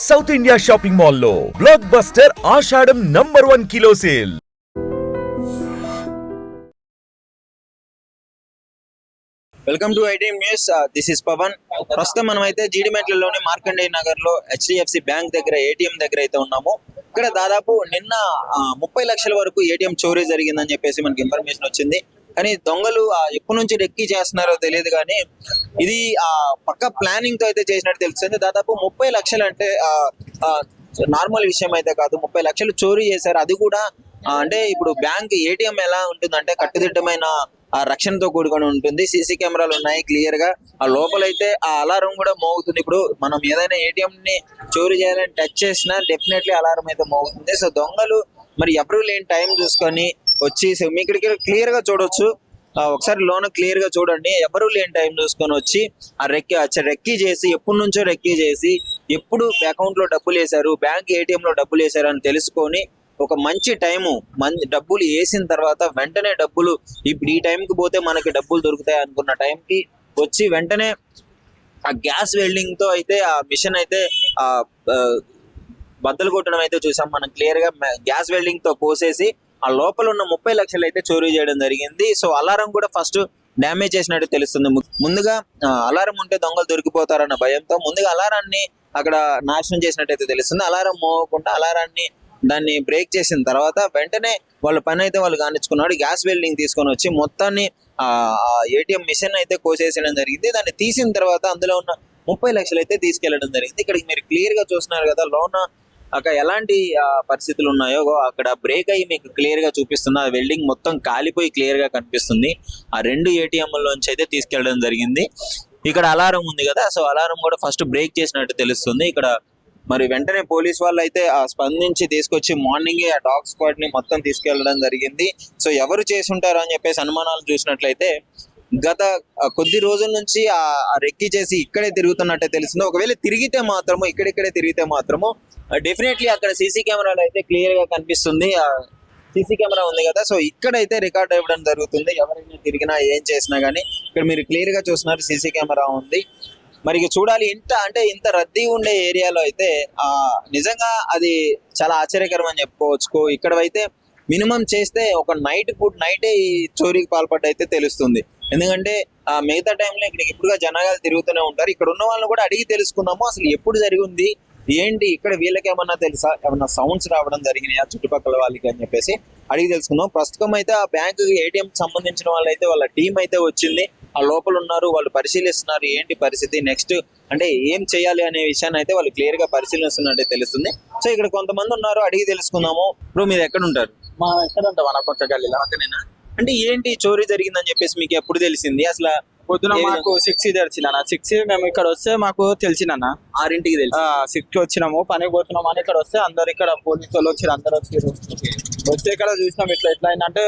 South India shopping మాల్లో blockbuster Ashadham number one kilo sale welcome to IT news this is Pavan ప్రస్తుతం మనం అయితే జీడిమెట్లలోని మార్కండేయ నగర్లో HDFC bank దగ్గర ఏటీఎం దగ్గర అయితే ఉన్నాము. ఇక్కడ దాదాపు నిన్న ముప్పై లక్షల వరకు ఏటీఎం చోరీ జరిగిందని చెప్పేసి మనకి ఇన్ఫర్మేషన్ వచ్చింది. కానీ దొంగలు ఎప్పటి నుంచి రెక్కి చేస్తున్నారో తెలియదు కానీ ఇది ఆ పక్క ప్లానింగ్తో అయితే చేసినట్టు తెలుస్తుంది. దాదాపు ముప్పై లక్షలు అంటే నార్మల్ విషయం అయితే కాదు. ముప్పై లక్షలు చోరీ చేశారు. అది కూడా అంటే ఇప్పుడు బ్యాంక్ ఏటీఎం ఎలా ఉంటుందంటే కట్టుదిట్టమైన ఆ రక్షణతో కూడుకొని ఉంటుంది. సీసీ కెమెరాలు ఉన్నాయి క్లియర్గా ఆ లోపలైతే ఆ అలారం కూడా మోగుతుంది. ఇప్పుడు మనం ఏదైనా ఏటీఎం ని చోరీ చేయాలని టచ్ చేసినా డెఫినెట్లీ అలారం అయితే మోగుతుంది. సో దొంగలు మరి ఎవరు లేని టైం చూసుకొని వచ్చి మీ ఇక్కడికి క్లియర్గా చూడొచ్చు. ఒకసారి లోన క్లియర్గా చూడండి. ఎవరు లేని టైం చూసుకొని వచ్చి ఆ రెక్కి రెక్కీ చేసి ఎప్పటి నుంచో రెక్కీ చేసి ఎప్పుడు అకౌంట్లో డబ్బులు వేశారు బ్యాంక్ ఏటీఎం లో డబ్బులు వేశారు అని తెలుసుకొని ఒక మంచి టైము మంచి డబ్బులు వేసిన తర్వాత వెంటనే డబ్బులు ఇప్పుడు ఈ టైంకి పోతే మనకి డబ్బులు దొరుకుతాయి అనుకున్న టైంకి వచ్చి వెంటనే ఆ గ్యాస్ వెల్డింగ్తో అయితే ఆ మిషన్ అయితే ఆ బద్దలు కొట్టడం అయితే చూసాం. మనం క్లియర్గా గ్యాస్ వెల్డింగ్తో పోసేసి ఆ లోపల ఉన్న ముప్పై లక్షలు అయితే చోరీ చేయడం జరిగింది. సో అలారం కూడా ఫస్ట్ డ్యామేజ్ చేసినట్టు తెలుస్తుంది. ముందుగా అలారం ఉంటే దొంగలు దొరికిపోతారన్న భయంతో ముందుగా అలారాన్ని అక్కడ నాశనం చేసినట్టయితే తెలుస్తుంది. అలారం మోగకుండా అలారాన్ని దాన్ని బ్రేక్ చేసిన తర్వాత వెంటనే వాళ్ళ పని అయితే వాళ్ళు కానిచ్చుకున్నాడు. గ్యాస్ వెల్డింగ్ తీసుకొని వచ్చి మొత్తాన్ని ఆ ఏటీఎం మిషన్ అయితే కోసేసడం జరిగింది. దాన్ని తీసిన తర్వాత అందులో ఉన్న ముప్పై లక్షలు అయితే తీసుకెళ్ళడం జరిగింది. ఇక్కడ మీరు క్లియర్గా చూస్తున్నారు కదా లోన అక్కడ ఎలాంటి ఆ, పరిస్థితులు ఉన్నాయో అక్కడ బ్రేక్ అయ్యి మీకు క్లియర్గా చూపిస్తుంది ఆ వెల్డింగ్ మొత్తం కాలిపోయి క్లియర్గా కనిపిస్తుంది. ఆ రెండు ఏటీఎం లోంచి అయితే తీసుకెళ్ళడం జరిగింది. ఇక్కడ అలారం ఉంది కదా సో అలారం కూడా ఫస్ట్ బ్రేక్ చేసినట్టు తెలుస్తుంది. ఇక్కడ మరి వెంటనే పోలీస్ వాళ్ళు అయితే ఆ స్పందించి తీసుకొచ్చి మార్నింగ్ ఆ డాగ్ స్క్వాడ్ని మొత్తం తీసుకెళ్ళడం జరిగింది. సో ఎవరు చేసి ఉంటారు అని చెప్పేసి అనుమానాలు చూసినట్లయితే గత కొద్ది రోజుల నుంచి ఆ రెక్కి చేసి ఇక్కడే తిరుగుతున్నట్టే తెలిసింది ఒకవేళ తిరిగితే మాత్రము ఇక్కడిక్కడే తిరిగితే మాత్రము డెఫినెట్లీ అక్కడ సీసీ కెమెరాలు అయితే క్లియర్గా కనిపిస్తుంది. సీసీ కెమెరా ఉంది కదా సో ఇక్కడైతే రికార్డ్ ఇవ్వడం జరుగుతుంది. ఎవరైనా తిరిగినా ఏం చేసినా గానీ ఇక్కడ మీరు క్లియర్గా చూస్తున్నారు సీసీ కెమెరా ఉంది. మరి చూడాలి ఇంత అంటే ఇంత రద్దీ ఉండే ఏరియాలో అయితే ఆ నిజంగా అది చాలా ఆశ్చర్యకరం అని చెప్పుకోవచ్చు ఇక్కడ అయితే మినిమం చేస్తే ఒక నైట్ ఫుడ్ నైటే ఈ చోరీకి పాల్పడ్డ అయితే తెలుస్తుంది. ఎందుకంటే ఆ మిగతా టైంలో ఇక్కడ ఎప్పుడుగా జనాలు తిరుగుతూనే ఉంటారు. ఇక్కడ ఉన్న వాళ్ళని కూడా అడిగి తెలుసుకున్నాము అసలు ఎప్పుడు జరిగింది ఏంటి ఇక్కడ వీళ్ళకి ఏమన్నా తెలుసా ఏమన్నా సౌండ్స్ రావడం జరిగినాయా చుట్టుపక్కల వాళ్ళకి అని చెప్పేసి అడిగి తెలుసుకున్నాం ప్రస్తుతం అయితే ఆ బ్యాంకు ఏటీఎం సంబంధించిన వాళ్ళు అయితే వాళ్ళ టీం అయితే వచ్చింది. ఆ లోపల ఉన్నారు వాళ్ళు పరిశీలిస్తున్నారు ఏంటి పరిస్థితి నెక్స్ట్ అంటే ఏం చేయాలి అనే విషయాన్ని అయితే వాళ్ళు క్లియర్గా పరిశీలిస్తున్నట్టే తెలుస్తుంది. సో ఇక్కడ కొంతమంది ఉన్నారు అడిగి తెలుసుకుందాము. ఇప్పుడు మీరు ఎక్కడ ఉంటారు? మా ఎక్కడ ఉంటాం? మన గల్లీలో. అంటే ఏంటి చోరీ జరిగిందని చెప్పేసి మీకు ఎప్పుడు తెలిసింది? అసలు పొద్దున మాకు సిక్స్ తెలిసిన సిక్స్ మేము ఇక్కడ వస్తే మాకు తెలిసినన్న ఆరింటికి తెలుసు సిక్స్ వచ్చినాము. పనికి పోతున్నాం అని ఇక్కడ వస్తే అందరు ఇక్కడ పోలీసు వాళ్ళు వచ్చారు అందరు వచ్చారు వస్తే ఇక్కడ చూసినాం ఇట్లా ఎట్లా అయిందంటే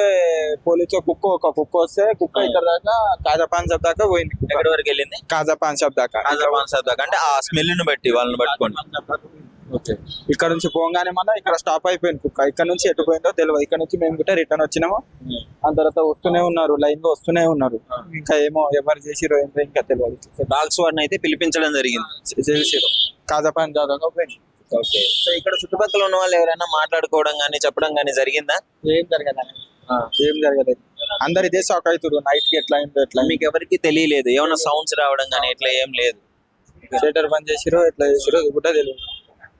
పోలీసు కుక్క ఒక కుక్క వస్తే కుక్క ఇక్కడ దాకా కాజా పాన్ షాప్ దాకా పోయింది ఎక్కడి వరకు వెళ్ళింది? కాజా పాన్ షాప్ దాకా. రాజాపాన్ సార్ దాకా. అంటే ఆ స్మెల్ని బట్టి వాళ్ళని పట్టుకోండి ఇక్కడ నుంచి పోగానే మన ఇక్కడ స్టాప్ అయిపోయింది కుక్క. ఇక్కడ నుంచి ఎటు పోయిందో తెలియదు ఇక్కడ నుంచి మేము కూడా రిటర్న్ వచ్చినాము. ఆ తర్వాత వస్తూనే ఉన్నారు. లైన్లో వస్తూనే ఉన్నారు. ఇంకా ఏమో ఎవరు చేసిరో ఏంటో ఇంకా తెలియదు డాగ్స్ వాడిని అయితే పిలిపించడం జరిగింది. చేసిరు కాజా పాన్ దాకా పోయింది. ఓకే సో ఇక్కడ చుట్టుపక్కల ఉన్న వాళ్ళు ఎవరైనా మాట్లాడుకోవడం కానీ చెప్పడం కానీ జరిగిందా? ఏం జరగలేదు. ఏం జరగలేదు. అందరు ఇదే షాక్ అవుతారు నైట్కి ఎట్లా అయిందో ఎట్లా మీకు ఎవరికి తెలియలేదు. ఏమైనా సౌండ్స్ రావడం కానీ ఇట్లా ఏం లేదు. థియేటర్ బంద్ చేసిరో ఎట్లా చేసిరో ఇది కూడా తెలియదు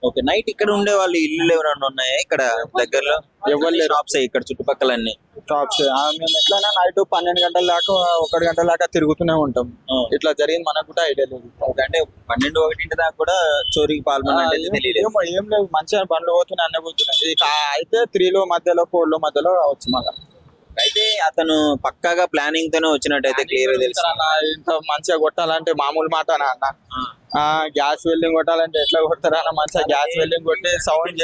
ఓకే నైట్ ఇక్కడ ఉండే వాళ్ళు ఇల్లు ఎవరైనా ఉన్నాయా ఇక్కడ దగ్గరలో? ఎవరు షాప్స్ ఇక్కడ చుట్టుపక్కల అన్ని? టాప్స్ మేము ఎట్లయినా నైట్ పన్నెండు గంటల దాకా ఒకటి గంటల దాకా తిరుగుతూనే ఉంటాం. ఇట్లా జరిగింది మనకు కూడా ఐడియా లేదు. అంటే పన్నెండు ఒకటింటి దాకా కూడా చోరీకి పాల్గొన్నట్టు ఏం- తెలియలేదు. ఏమో ఏం లేదు. మంచిగా బండ్లు పోతున్నాయి అన్నీ పోతున్నాయి. అయితే త్రీలో మధ్యలో ఫోర్లో మధ్యలో రావచ్చు మళ్ళీ. అతను పక్కాగా ప్లానింగ్ తోనే వచ్చినట్టయితే క్లియర్ తెలుసు అన్న, ఇంత మంచిగా కొట్టాలంటే మామూలు మాట అన్న. ఆ. గ్యాస్ వెల్డింగ్ కొట్టాలంటే ఎట్లా కొడతారా అన్న? మంచిగా గ్యాస్ వెల్డింగ్ కొట్టి సౌండ్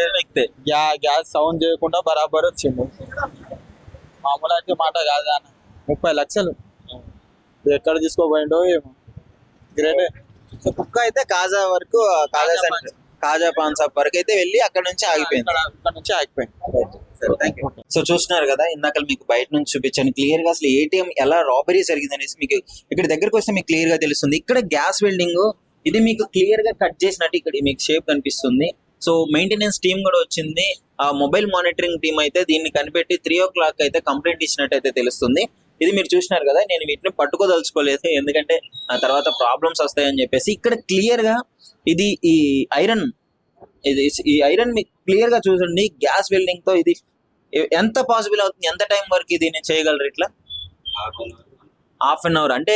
గ్యా గ్యాస్ సౌండ్ చేయకుండా బరాబర్ వచ్చింది మామూలు అయితే మాట కాదు అన్న. ముప్పై లక్షలు. ఎక్కడ తీసుకోపోయిండో ఏమో. గ్రేట్ సో కుక్క అయితే కాజా వరకు కాజా కాజా పాన్ షాప్ వరకు అయితే వెళ్ళి అక్కడ నుంచి ఆగిపోయింది. ఇక్కడ నుంచి ఆగిపోయింది. సో చూస్తున్నారు కదా ఇందాక మీకు బయట నుంచి చూపించాను. క్లియర్గా అసలు ఏటీఎం ఎలా రాబరీ జరిగింది అనేసి మీకు ఇక్కడ దగ్గరకు వస్తే మీకు క్లియర్గా తెలుస్తుంది. ఇక్కడ గ్యాస్ వెల్డింగ్ ఇది మీకు క్లియర్గా కట్ చేసినట్టు ఇక్కడ మీకు షేప్ కనిపిస్తుంది. సో మెయింటెనెన్స్ టీమ్ కూడా వచ్చింది. ఆ మొబైల్ మానిటరింగ్ టీమ్ అయితే దీన్ని కనిపెట్టి త్రీ ఓ క్లాక్ అయితే కంప్లైంట్ ఇచ్చినట్టు అయితే తెలుస్తుంది. ఇది మీరు చూసినారు కదా నేను వీటిని పట్టుకోదలుచుకోలేదు. ఎందుకంటే ఆ తర్వాత ప్రాబ్లమ్స్ వస్తాయని చెప్పేసి ఇక్కడ క్లియర్గా ఇది ఈ ఐరన్ ఇది ఈ ఐరన్ మీకు క్లియర్గా చూడండి. గ్యాస్ వెల్డింగ్తో ఇది ఎంత పాసిబుల్ అవుతుంది? ఎంత టైం వరకు దీన్ని చేయగలరు ఇట్లా? హాఫ్ అన్ అవర్ అంటే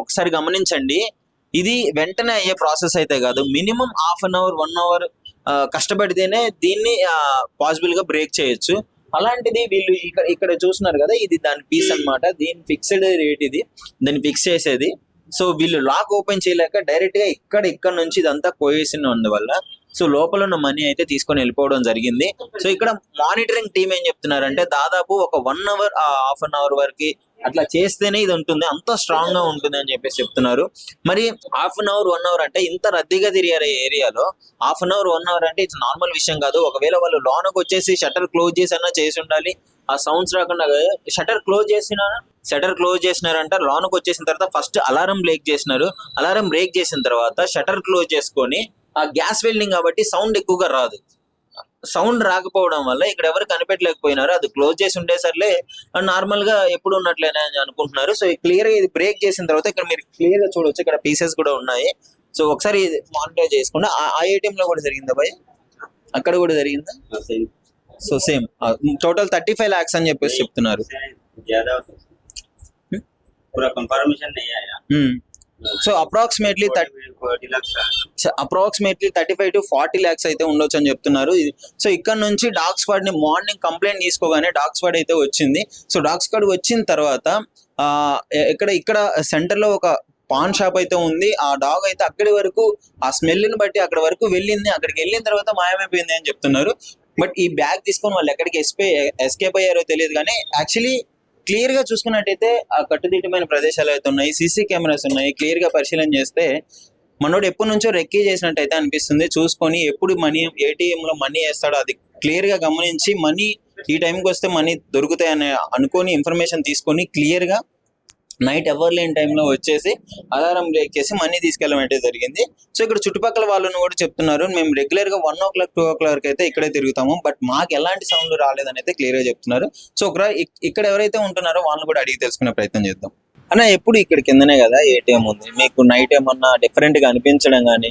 ఒకసారి గమనించండి. ఇది వెంటనే అయ్యే ప్రాసెస్ అయితే కాదు. Minimum half an hour one hour కష్టపడితేనే దీన్ని పాసిబుల్గా బ్రేక్ చేయొచ్చు. అలాంటిది వీళ్ళు ఇక్కడ ఇక్కడ చూస్తున్నారు కదా ఇది దాని పీస్ అన్నమాట. దీని ఫిక్స్డ్ రేట్ ఇది. దాన్ని ఫిక్స్ చేసేది. సో వీళ్ళు లాక్ ఓపెన్ చేయలేక డైరెక్ట్గా ఇక్కడ ఇక్కడ నుంచి ఇదంతా కోయేసిన అందువల్ల సో లోపల ఉన్న మనీ అయితే తీసుకొని వెళ్ళిపోవడం జరిగింది. సో ఇక్కడ మానిటరింగ్ టీం ఏం చెప్తున్నారంటే దాదాపు ఒక one hour half an hour వరకు అట్లా చేస్తేనే ఇది ఉంటుంది అంత స్ట్రాంగ్గా ఉంటుంది అని చెప్పేసి చెప్తున్నారు. మరి half an hour one hour అంటే ఇంత రద్దీగా తిరిగారు ఈ ఏరియాలో. Half an hour one hour అంటే ఇట్స్ నార్మల్ విషయం కాదు. ఒకవేళ వాళ్ళు లోనకు వచ్చేసి షటర్ క్లోజ్ చేసి అన్నా చేసి ఉండాలి. ఆ సౌండ్స్ రాకుండా షటర్ క్లోజ్ చేసిన షటర్ క్లోజ్ చేసినారంట. లోనకు వచ్చేసిన తర్వాత ఫస్ట్ అలారం బ్రేక్ చేసినారు. అలారం బ్రేక్ చేసిన తర్వాత షటర్ క్లోజ్ చేసుకొని ఆ గ్యాస్ వెల్డింగ్ కాబట్టి సౌండ్ ఎక్కువగా రాదు. సౌండ్ రాకపోవడం వల్ల ఇక్కడ ఎవరు కనిపెట్టలేకపోయినారు అది క్లోజ్ చేసి ఉండేసరిలే నార్మల్గా ఎప్పుడు ఉన్నట్లేనే అని అనుకుంటున్నారు. సో క్లియర్గా ఇది బ్రేక్ చేసిన తర్వాత ఇక్కడ మీరు క్లియర్గా చూడొచ్చు ఇక్కడ పీసెస్ కూడా ఉన్నాయి. సో ఒకసారి మానిటర్ చేసుకుంటే ఆ- ఆ ఏటీఎం లో కూడా జరిగిందా భయ్ అక్కడ కూడా జరిగిందా? So same. Total thirty five lakhs అని చెప్పేసి చెప్తున్నారు. So approximately approximately thirty five to forty lakhs అయితే ఉండొచ్చు అని చెప్తున్నారు సో ఇక్కడ నుంచి డాగ్ స్క్వాడ్ని మార్నింగ్ కంప్లైంట్ తీసుకోగానే డాగ్ స్క్వాడ్ అయితే వచ్చింది. సో డాగ్ స్క్వాడ్ వచ్చిన తర్వాత ఇక్కడ ఇక్కడ సెంటర్లో ఒక పాన్ షాప్ అయితే ఉంది. ఆ డాగ్ అయితే అక్కడి వరకు ఆ స్మెల్ని బట్టి అక్కడ వరకు వెళ్ళింది. అక్కడికి వెళ్ళిన తర్వాత మాయమైపోయింది అని చెప్తున్నారు. బట్ ఈ బ్యాగ్ తీసుకొని వాళ్ళు ఎక్కడికి ఎస్పే ఎస్కేప్ అయ్యారో తెలియదు కానీ యాక్చువల్లీ క్లియర్గా చూసుకున్నట్టయితే ఆ కట్టుదిట్టమైన ప్రదేశాలు అయితే ఉన్నాయి సీసీ కెమెరాస్ ఉన్నాయి. క్లియర్గా పరిశీలన చేస్తే మనోడు ఎప్పటి నుంచో రెక్కీ చేసినట్టయితే అనిపిస్తుంది. చూసుకొని ఎప్పుడు మనీ ఏటీఎం లో మనీ వేస్తాడో అది క్లియర్గా గమనించి మనీ ఈ టైంకి వస్తే మనీ దొరుకుతాయని అనుకొని ఇన్ఫర్మేషన్ తీసుకొని క్లియర్గా నైట్ ఎవర్ లేని టైంలో వచ్చేసి అలారం బ్రేక్ చేసి మనీ తీసుకెళ్ళడం అయితే జరిగింది. సో ఇక్కడ చుట్టుపక్కల వాళ్ళని కూడా చెప్తున్నారు. మేము రెగ్యులర్గా one o'clock two o'clock అయితే ఇక్కడే తిరుగుతాము. బట్ మాకు ఎలాంటి సౌండ్ రాలేదని అయితే క్లియర్గా చెప్తున్నారు. సో ఒక ఇక్కడ ఎవరైతే ఉంటున్నారో వాళ్ళని కూడా అడిగి తెలుసుకునే ప్రయత్నం చేద్దాం. అన్న ఎప్పుడు ఇక్కడ కిందనే కదా ఏటీఎం ఉంది. మీకు నైట్ ఏమన్నా డిఫరెంట్గా అనిపించడం కానీ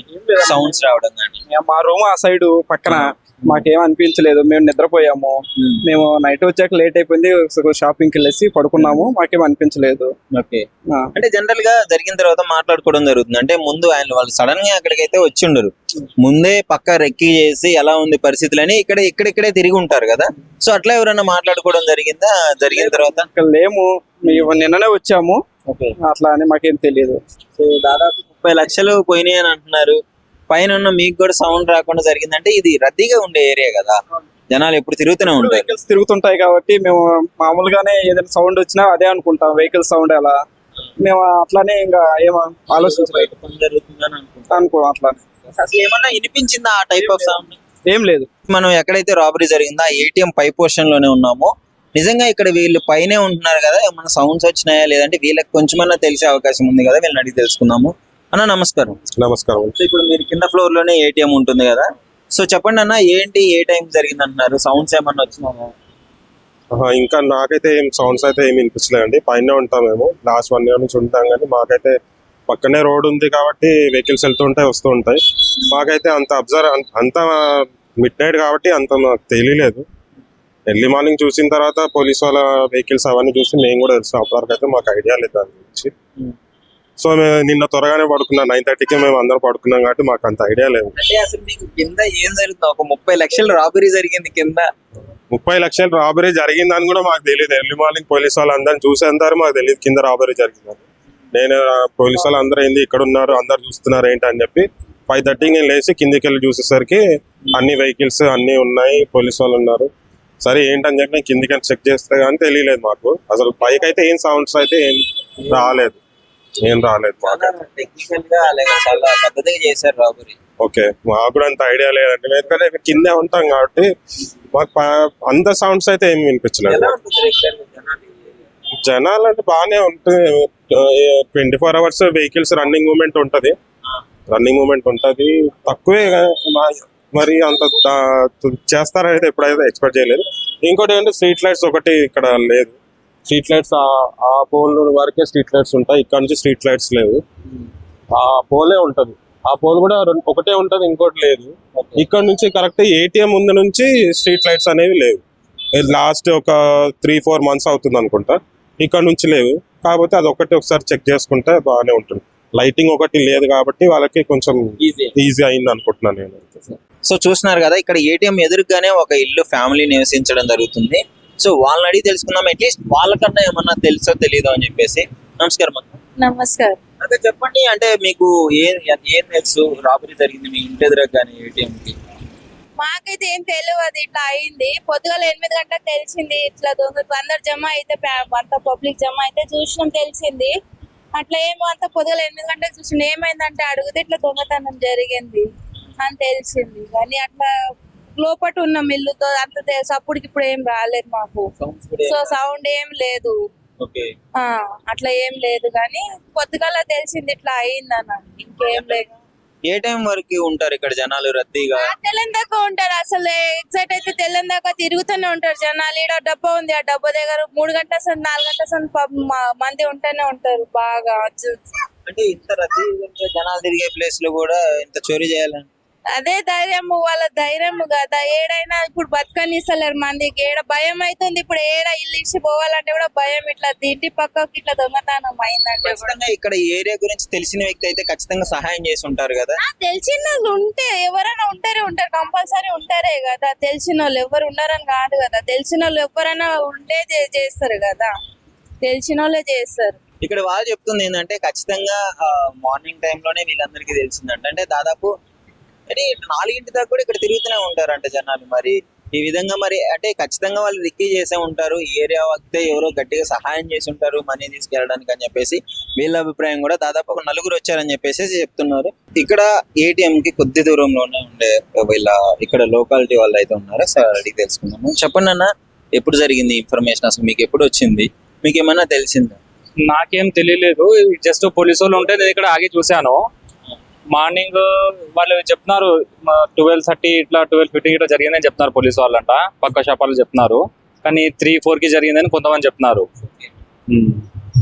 సౌండ్స్ రావడం కానీ మా రూమ్ ఆ సైడ్ పక్కన. మాకేం అనిపించలేదు. మేము నిద్రపోయాము. మేము. నైట్ వచ్చాక లేట్ అయిపోయింది. షాపింగ్కి వెళ్ళేసి పడుకున్నాము. మాకేం అనిపించలేదు. ఓకే. అంటే జనరల్గా జరిగిన తర్వాత మాట్లాడుకోవడం జరుగుతుంది. అంటే ముందు ఆయన వాళ్ళు సడన్గా అక్కడికైతే వచ్చి ఉండరు. ముందే పక్క రెక్కి చేసి ఎలా ఉంది పరిస్థితులు అని ఇక్కడ ఇక్కడిక్కడే తిరిగి ఉంటారు కదా. సో అట్లా ఎవరైనా మాట్లాడుకోవడం జరిగిందా? జరిగిన తర్వాత? ఇక్కడ లేము. మేము నిన్ననే వచ్చాము. ఓకే. అట్లా అని మాకేం తెలియదు సో దాదాపు ముప్పై లక్షలు పోయినాయి అని అంటున్నారు. పైన ఉన్న మీకు కూడా సౌండ్ రాకుండా జరిగిందంటే ఇది రద్దీగా ఉండే ఏరియా కదా. జనాలు ఎప్పుడు తిరుగుతూనే ఉంటారు. వెహికల్స్ తిరుగుతుంటాయి కాబట్టి మేము మామూలుగానే ఏదైనా సౌండ్ వచ్చినా అదే అనుకుంటాం వెహికల్ సౌండ్ అలా మేము అట్లానే ఇంకా ఏం ఆలోచించలేదు. అనుకో అట్లానే. అసలు ఏమన్నా వినిపించిందా ఆ టైప్ ఆఫ్ సౌండ్ ఏం లేదు. మనం ఎక్కడైతే రాబరీ జరిగిందో ఆ ఏటీఎం పై పోర్షన్లోనే ఉన్నామో నిజంగా ఇక్కడ వీళ్ళు పైనే ఉంటున్నారు కదా ఏమన్నా సౌండ్స్ వచ్చినాయా లేదంటే వీళ్ళకి కొంచెమన్నా తెలిసే అవకాశం ఉంది కదా వీళ్ళని అడిగి తెలుసుకుందాము. అన్న నమస్కారం. నమస్కారం. ఇప్పుడు మీరు కింద ఫ్లోర్లోనే ఏటీఎం ఉంటుంది కదా? సో చెప్పండి అన్న ఏంటి ఏ టైం జరిగింది అంటున్నారు సౌండ్స్ ఏమన్నా వచ్చినాయా? ఆహా, ఇంకా నాకైతే ఏం సౌండ్స్ అయితే ఏమి వినిపించలేదండి. పైన ఉంటాం మేము లాస్ట్ వన్ ఇయర్ నుంచి ఉంటాం కానీ మాకైతే పక్కనే రోడ్ ఉంది కాబట్టి వెహికల్స్ వెళ్తుంటాయి వస్తూ ఉంటాయి. మాకైతే అంత అబ్జర్వ్ అంత మిడ్ నైట్ కాబట్టి అంత మాకు తెలియలేదు. ఎర్లీ మార్నింగ్ చూసిన తర్వాత పోలీస్ వాళ్ళ వెహికల్స్ అవన్నీ చూసి మేము కూడా తెలుసు అప్పటివరకు అయితే మాకు ఐడియా లేదు దాని గురించి. Hmm. సో మేము నిన్న త్వరగానే పడుకున్నాం. నైన్ థర్టీకి మేము అందరం పడుకున్నాం కాబట్టి మాకు అంత ఐడియా లేదు. అంటే అసలు మీకు కింద ఏం జరుగుతుంది? ఒక ముప్పై లక్షల రాబరీ జరిగింది కింద. ముప్పై లక్షల రాబరీ జరిగిందని కూడా మాకు తెలియదు ఎర్లీ మార్నింగ్ పోలీస్ వాళ్ళు అందరిని చూసేంతారు మాకు తెలియదు కింద రాబరీ జరిగిందని. నేను పోలీస్ వాళ్ళు అందరూ ఏంది ఇక్కడ ఉన్నారు అందరు చూస్తున్నారు ఏంటి అని చెప్పి ఫైవ్ థర్టీకి నేను లేచి కిందికి వెళ్ళి చూసేసరికి అన్ని వెహికల్స్ అన్ని ఉన్నాయి పోలీస్ వాళ్ళు ఉన్నారు. సరే ఏంటని చెప్పి నేను కిందికి చెక్ చేస్తే కానీ తెలియలేదు మాకు. అసలు పైకి అయితే ఏం సౌండ్స్ అయితే ఏం రాలేదు. ఏం రాలేదు మాకు టెక్నికల్గా అలాగే చాలా పద్ధతిగా చేశారు రాబరీ ఓకే మాకు కూడా అంత ఐడియా లేదండి. ఎందుకంటే మేము కిందే ఉంటాం కాబట్టి మాకు ప- అంత సౌండ్స్ అయితే ఏమి వినిపించలేదు. ఎలా ఉంటుంది రెగ్యులర్ జనాలు? జనాలు అంటే బాగానే ఉంటుంది. Twenty four hours vehicles running moment ఉంటది. రన్నింగ్ మూమెంట్ ఉంటుంది. తక్కువే గా- మా- మరి అంత దా- చేస్తారని అయితే ఎప్పుడైతే ఎక్స్పెక్ట్ చేయలేదు. ఇంకోటి ఏంటంటే స్ట్రీట్ లైట్స్ ఒకటి ఇక్కడ లేదు. స్ట్రీట్ లైట్స్ ఆ పోల్ వరకే స్ట్రీట్ లైట్స్ ఉంటాయి. ఇక్కడ నుంచి స్ట్రీట్ లైట్స్ లేవు. ఆ పోలే ఉంటది. ఆ పోల్ కూడా రెండు- ఒకటే ఉంటది ఇంకోటి లేదు. ఇక్కడ నుంచి కరెక్ట్ ఏటీఎం ముందు నుంచి స్ట్రీట్ లైట్స్ అనేవి లేవు. లాస్ట్ ఒక త్రీ ఫోర్ మంత్స్ అవుతుంది అనుకుంటా. ఇక్కడ నుంచి లేవు. కాకపోతే అది ఒకటి ఒకసారి చెక్ చేసుకుంటే బాగానే ఉంటుంది. లైటింగ్ ఒకటి లేదు కాబట్టి వాళ్ళకి కొంచెం ఈజీ అయింది అనుకుంటున్నాను నేను. సో చూస్తున్నారు కదా ఇక్కడ ఏటీఎం ఎదురుగానే ఒక ఇల్లు ఫ్యామిలీ నివసించడం జరుగుతుంది. సో వాళ్ళని అడిగి తెలుసుకుందాం. అట్లీస్ట్ వాళ్ళకన్నా ఏమన్నా తెలుసో తెలీదో అని చెప్పేసి. నమస్కారం అక్క. నమస్కారం. అదే చెప్పండి అంటే మీకు ఏం ఏం తెలుసు? రాబరీ జరిగింది మీ ఇంటి ఎదురు కానీ ఏటీఎం కి? మాకైతే ఏం తెలియదు అది ఇట్లా అయింది. పొద్దుగాల ఎనిమిది గంటలకు తెలిసింది ఇట్లా దొంగ అందరు జమ అయితే అంత పబ్లిక్ జమ అయితే చూసినాం తెలిసింది. అట్లా ఏమో అంత పొద్దుగాల ఎనిమిది గంటలకు చూసిన ఏమైందంటే అడిగితే ఇట్లా దొంగతనం జరిగింది అని తెలిసింది. కానీ అట్లా లోపట ఉన్న మిల్లుతో అంత తెలుసు అప్పటికి ఇప్పుడు ఏం రాలేదు మాకు. సో సౌండ్ ఏం లేదు. అట్లా ఏం లేదు కానీ పొద్దుగాల తెలిసింది ఇట్లా అయిందన్న. ఇంకేం లేదు. ఏ టైం వరకు ఉంటారు ఇక్కడ జనాలు రద్దీగా? తెల్లని దాకా ఉంటారు. అసలు ఎగ్జాక్ట్ అయితే తెల్లని దాకా తిరుగుతూనే ఉంటారు జనాలు. ఈడ డబ్బా ఉంది. ఆ డబ్బా దగ్గర మూడు గంటల సంది నాలుగు గంటల సంది మంది ఉంటూనే ఉంటారు బాగా. అంటే ఇంత రద్దీ జనాలు తిరిగే ప్లేస్లో కూడా ఇంత చోరీ చేయాలని అదే ధైర్యము వాళ్ళ ధైర్యము కదా. ఏడైనా ఇప్పుడు బతకనిస్తలేరు మందికి. ఏడ భయం అవుతుంది ఇప్పుడు ఏడ ఇల్లు ఇచ్చి పోవాలంటే కూడా భయం ఇట్లా ఇంటి పక్కకి ఇట్లా దొంగతనం అయిందంటే ఖచ్చితంగా ఇక్కడ ఏరియా గురించి తెలిసిన వ్యక్తి అయితే ఖచ్చితంగా సహాయం చేసి ఉంటారు కదా తెలిసిన వాళ్ళు ఉంటే ఎవరైనా ఉంటారే ఉంటారు. కంపల్సరీ ఉంటారే కదా. తెలిసిన వాళ్ళు ఎవరు ఉన్నారని కాదు కదా. తెలిసిన వాళ్ళు ఎవరైనా ఉంటే చేస్తారు కదా. తెలిసిన వాళ్ళే చేస్తారు. ఇక్కడ వాళ్ళు చెప్తుంది ఏంటంటే ఖచ్చితంగా మార్నింగ్లోనే వీళ్ళందరికీ తెలిసిందంట. అంటే దాదాపు అంటే నాలుగింటి దాకా కూడా ఇక్కడ తిరుగుతూనే ఉంటారంట జనాలు. మరి ఈ విధంగా మరి అంటే ఖచ్చితంగా వాళ్ళు రిక్కీ చేసే ఉంటారు. ఈ ఏరియా వస్తే ఎవరో గట్టిగా సహాయం చేసి ఉంటారు మనీ తీసుకెళ్ళడానికి అని చెప్పేసి వీళ్ళ అభిప్రాయం కూడా దాదాపు ఒక నలుగురు వచ్చారని చెప్పేసి చెప్తున్నారు. ఇక్కడ ఏటీఎం కి కొద్ది దూరంలోనే ఉండే వీళ్ళ ఇక్కడ లోకాలిటీ వాళ్ళు అయితే ఉన్నారు? సార్ అడిగి తెలుసుకుందాము చెప్పండి అన్న ఎప్పుడు జరిగింది ఇన్ఫర్మేషన్ అసలు మీకు ఎప్పుడు వచ్చింది? మీకు ఏమన్నా తెలిసిందా? నాకేం తెలియలేదు. జస్ట్ పోలీసు వాళ్ళు ఉంటే నేను ఇక్కడ ఆగి చూశాను. మార్నింగ్ వాళ్ళు చెప్తున్నారు ట్వెల్వ్ థర్టీ ఇట్లా ట్వెల్వ్ ఫిఫ్టీ ఇట్లా జరిగిందని చెప్తున్నారు పోలీసు వాళ్ళంట. పక్క షాపాలు చెప్తున్నారు. కానీ త్రీ ఫోర్కి జరిగిందని కొంతమంది చెప్తున్నారు.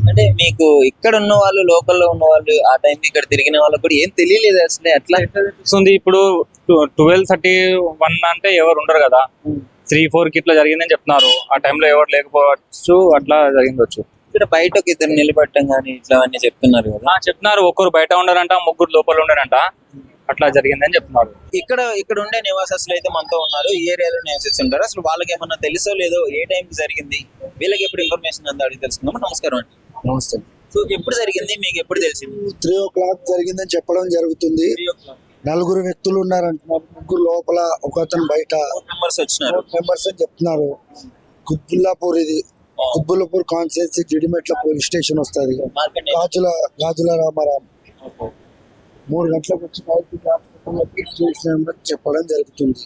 అంటే మీకు ఇక్కడ ఉన్న వాళ్ళు లోకల్లో ఉన్న వాళ్ళు ఆ టైంకి ఇక్కడ తిరిగిన వాళ్ళకి కూడా ఏం తెలియలేదు అసలు. ఎట్లా తెలుస్తుంది? ఇప్పుడు ట్వెల్వ్ థర్టీ వన్ అంటే ఎవరు ఉండరు కదా. త్రీ ఫోర్కి ఇట్లా జరిగిందని చెప్తున్నారు. ఆ టైంలో ఎవరు లేకపోవచ్చు అట్లా జరిగిందొచ్చు ఇక్కడ బయట ఒక ఇద్దరు నిలబెట్టం కానీ ఇట్లా అన్ని చెప్తున్నారు కదా. ఆ, చెప్తున్నారు. ఒక్కరు బయట ఉండరంట ముగ్గురు లోపల ఉండరంట. అట్లా జరిగిందని చెప్తున్నారు. ఇక్కడ ఇక్కడ ఉండే నివాసస్తులు అయితే మనతో ఉన్నారు. ఈ ఏరియాలో నివసిస్తుంటారు. అసలు వాళ్ళకి ఏమన్నా తెలుసో లేదో ఏ టైంకి జరిగింది? వీళ్ళకి ఎప్పుడు ఇన్ఫర్మేషన్ అంతా అడిగి తెలుసుకుందాం నమస్కారం అండి. నమస్తే. సో ఎప్పుడు జరిగింది? మీకు ఎప్పుడు తెలిసింది? త్రీ ఓ క్లాక్ జరిగిందని చెప్పడం జరుగుతుంది. నలుగురు వ్యక్తులు ఉన్నారంటున్నారు ముగ్గురు లోపల ఒక అతను బయట మెంబర్స్ వచ్చినారు. మెంబర్స్ అని చెప్తున్నారు. కుత్బుల్లాపూర్ ఇది. Quthbullapur constituency Jeedimetla police station వస్తుంది. గాజుల గాజుల రామారాం. మూడు గంటలకు వచ్చి చెప్పడం జరుగుతుంది.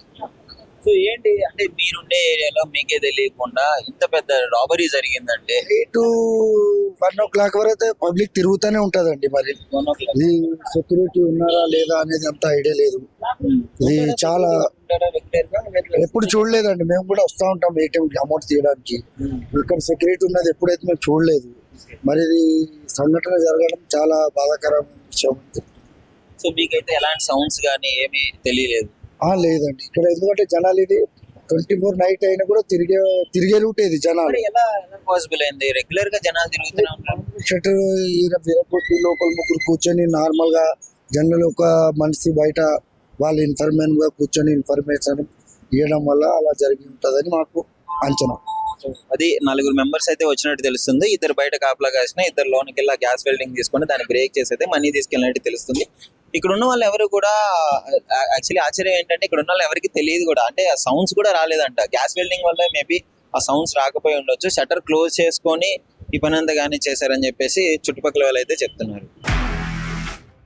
సో ఏంటి అంటే మీరుండే ఏరియాలో మీకే తెలియకుండా ఇంత పెద్ద రాబరీ జరిగిందంటే? ఎయిట్ వన్ ఓ క్లాక్ వరకు అయితే పబ్లిక్ తిరుగుతూనే ఉంటదండి మరి. సెక్యూరిటీ ఉన్నారా లేదా అనేది అంత ఐడియా లేదు. ఇది చాలా ఎప్పుడు చూడలేదండి. మేము కూడా వస్తూ ఉంటాం ఏటీఎం కి అమౌంట్ తీయడానికి. ఇక్కడ సెక్యూరిటీ ఉన్నది ఎప్పుడైతే మేము చూడలేదు. మరి సంఘటన జరగడం చాలా బాధాకరమైన విషయం సో మీకైతే ఎలాంటి సౌండ్స్ కానీ ఏమీ తెలియలేదు? ఆ లేదండి. ఇక్కడ ఎందుకంటే జనాలు ఇది ట్వంటీ ఫోర్ నైట్ అయినా కూడా తిరిగే తిరిగే రూట్ ఇది జనాలు. ఎలా పాసిబుల్ అయింది? రెగ్యులర్గా జనాలు తిరుగుతూనే ఉంటారు? షట్టర్ విరగొట్టి లోపల ముగ్గురు కూర్చొని నార్మల్గా జనరల్ ఒక మనిషి బయట వాళ్ళు ఇన్ఫర్మేషన్గా కూర్చొని ఇన్ఫర్మేషన్ ఇవ్వడం వల్ల అలా జరిగి ఉంటదని మాకు అంచనా. అది నలుగురు మెంబర్స్ అయితే వచ్చినట్టు తెలుస్తుంది. ఇద్దరు బయట కాపలా కాసిన ఇద్దరు లోనికి వెళ్ళి గ్యాస్ వెల్డింగ్ తీసుకొని దాన్ని బ్రేక్ చేసి అయితే మనీ తీసుకెళ్ళినట్టు తెలుస్తుంది. ఇక్కడ ఉన్న వాళ్ళు ఎవరు కూడా యాక్చువల్లీ ఆశ్చర్యం ఏంటంటే ఇక్కడ ఉన్న వాళ్ళు ఎవరికి తెలియదు కూడా. అంటే ఆ సౌండ్స్ కూడా రాలేదంట. గ్యాస్ వెల్డింగ్ వల్ల మేబీ ఆ సౌండ్స్ రాకపోయి ఉండొచ్చు. షట్టర్ క్లోజ్ చేసుకొని ఈ పని అంతా కానీ చేశారని చెప్పేసి చుట్టుపక్కల వాళ్ళు అయితే చెప్తున్నారు.